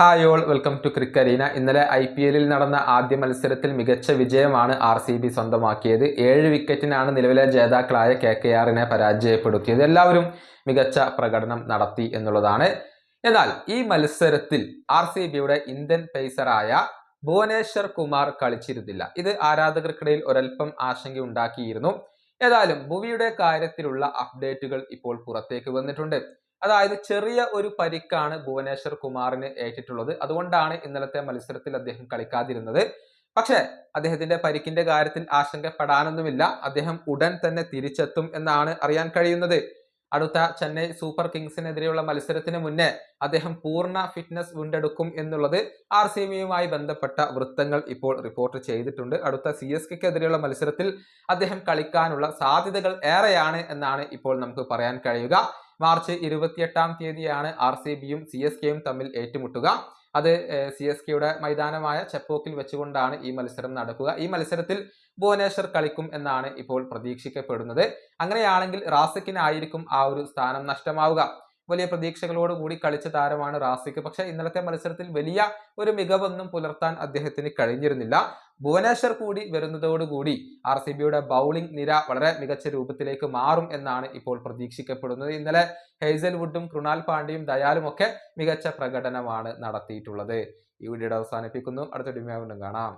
Hi all welcome to Crickarena ഇന്നലെ I P എല്ലിൽ നടന്ന ആദ്യ മത്സരത്തിൽ മികച്ച വിജയമാണ് ആർ സി ബി സ്വന്തമാക്കിയത്. ഏഴ് വിക്കറ്റിനാണ് നിലവിലെ ജേതാക്കളായ കെ കെ ആറിനെ പരാജയപ്പെടുത്തിയത്. എല്ലാവരും മികച്ച പ്രകടനം നടത്തി എന്നുള്ളതാണ്. എന്നാൽ ഈ മത്സരത്തിൽ ആർ സി ബിയുടെ ഇന്ത്യൻ പേസറായ ഭുവനേശ്വർ കുമാർ കളിച്ചിരുന്നില്ല. ഇത് ആരാധകർക്കിടയിൽ ഒരൽപ്പം ആശങ്കയുണ്ടാക്കിയിരുന്നു ഏതായാലും ഭുവിയുടെ കാര്യത്തിലുള്ള അപ്ഡേറ്റുകൾ ഇപ്പോൾ പുറത്തേക്ക് വന്നിട്ടുണ്ട്. അതായത് ചെറിയ ഒരു പരിക്കാണ് ഭുവനേശ്വർ കുമാറിന് ഏറ്റിട്ടുള്ളത്. അതുകൊണ്ടാണ് ഇന്നലത്തെ മത്സരത്തിൽ അദ്ദേഹം കളിക്കാതിരുന്നത്. പക്ഷേ അദ്ദേഹത്തിന്റെ പരിക്കിന്റെ കാര്യത്തിൽ ആശങ്കപ്പെടാനൊന്നുമില്ല. അദ്ദേഹം ഉടൻ തന്നെ തിരിച്ചെത്തും എന്നാണ് അറിയാൻ കഴിയുന്നത്. അടുത്ത ചെന്നൈ സൂപ്പർ കിങ്സിനെതിരെയുള്ള മത്സരത്തിന് മുന്നേ അദ്ദേഹം പൂർണ ഫിറ്റ്നസ് വീണ്ടെടുക്കും എന്നുള്ളത് ആർ സി ബിയുമായി ബന്ധപ്പെട്ട വൃത്തങ്ങൾ ഇപ്പോൾ റിപ്പോർട്ട് ചെയ്തിട്ടുണ്ട്. അടുത്ത സി എസ് കെക്കെതിരെയുള്ള മത്സരത്തിൽ അദ്ദേഹം കളിക്കാനുള്ള സാധ്യതകൾ ഏറെയാണ് എന്നാണ് ഇപ്പോൾ നമുക്ക് പറയാൻ കഴിയുക. മാർച്ച് ഇരുപത്തിയെട്ടാം തീയതിയാണ് ആർ സി ബിയും സി എസ് കെയും തമ്മിൽ ഏറ്റുമുട്ടുക. അത് സി എസ് കെയുടെ മൈതാനമായ ചെപ്പോക്കിൽ വെച്ചുകൊണ്ടാണ് ഈ മത്സരം നടക്കുക. ഈ മത്സരത്തിൽ ഭുവനേശ്വർ കളിക്കും എന്നാണ് ഇപ്പോൾ പ്രതീക്ഷിക്കപ്പെടുന്നത്. അങ്ങനെയാണെങ്കിൽ റാസിക്കിനായിരിക്കും ആ ഒരു സ്ഥാനം നഷ്ടമാവുക. വലിയ പ്രതീക്ഷകളോട് കൂടി കളിച്ച താരമാണ് റാസിക്ക്. പക്ഷേ ഇന്നലത്തെ മത്സരത്തിൽ വലിയ ഒരു മികവൊന്നും പുലർത്താൻ അദ്ദേഹത്തിന് കഴിഞ്ഞിരുന്നില്ല. ഭുവനേശ്വർ കൂടി വരുന്നതോടുകൂടി ആർ സി ബിയുടെ ബൗളിംഗ് നിര വളരെ മികച്ച രൂപത്തിലേക്ക് മാറും എന്നാണ് ഇപ്പോൾ പ്രതീക്ഷിക്കപ്പെടുന്നത്. ഇന്നലെ ഹെയ്സൽവുഡും കൃണാൽ പാണ്ഡ്യയും ദയാലും ഒക്കെ മികച്ച പ്രകടനമാണ് നടത്തിയിട്ടുള്ളത്. ഈ വീഡിയോ അവസാനിപ്പിക്കുന്നു. അടുത്ത ഡിമാൻഡും കാണാം.